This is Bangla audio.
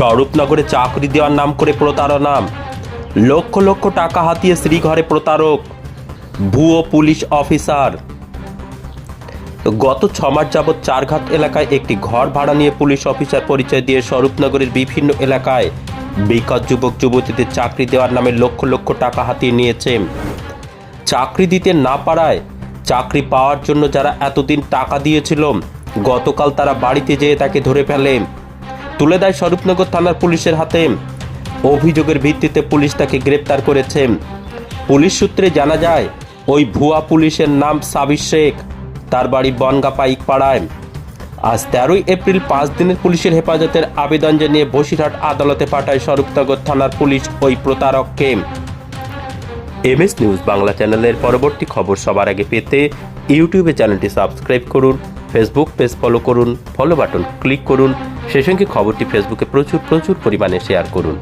স্বরূপনগরে চাকরি দেওয়ার নাম করে প্রতারণা লক্ষ লক্ষ টাকা হাতিয়ে শ্রীঘরে প্রতারক, ভুয়ো পুলিশ অফিসার। গত ছমাস যাবৎ চারঘাট এলাকায় একটি ঘর ভাড়া নিয়ে পুলিশ অফিসার পরিচয় দিয়ে স্বরূপনগরের বিভিন্ন এলাকায় বেকার যুবক যুবতীদের চাকরি দেওয়ার নামে লক্ষ লক্ষ টাকা হাতিয়ে নিয়েছে। চাকরি দিতে না পারায় চাকরি পাওয়ার জন্য যারা এতদিন টাকা দিয়েছিল, গতকাল তারা বাড়িতে যেয়ে তাকে ধরে ফেলে। তুলে দেয় স্বরূপনগর থানার পুলিশের হাতে। অভিযোগের ভিত্তিতে পুলিশ তাকে গ্রেপ্তার করেছে। পুলিশ সূত্রে জানা যায়, ওই ভুয়া পুলিশের নাম সাবির শেখ। তার বাড়ি বনগা পাইক পাড়ায়। আজ তেরোই এপ্রিল পাঁচ দিনের পুলিশের হেফাজতের আবেদন জানিয়ে বসিরহাট আদালতে পাঠায় স্বরূপনগর থানার পুলিশ ওই প্রতারককে। এমএস নিউজ বাংলা চ্যানেলের পরবর্তী খবর সবার আগে পেতে ইউটিউবে চ্যানেলটি সাবস্ক্রাইব করুন, ফেসবুক পেজ ফলো করুন ফলো বাটন ক্লিক করুন সেই সঙ্গে খবরটি ফেসবুকে প্রচুর প্রচুর পরিমাণে শেয়ার করুন।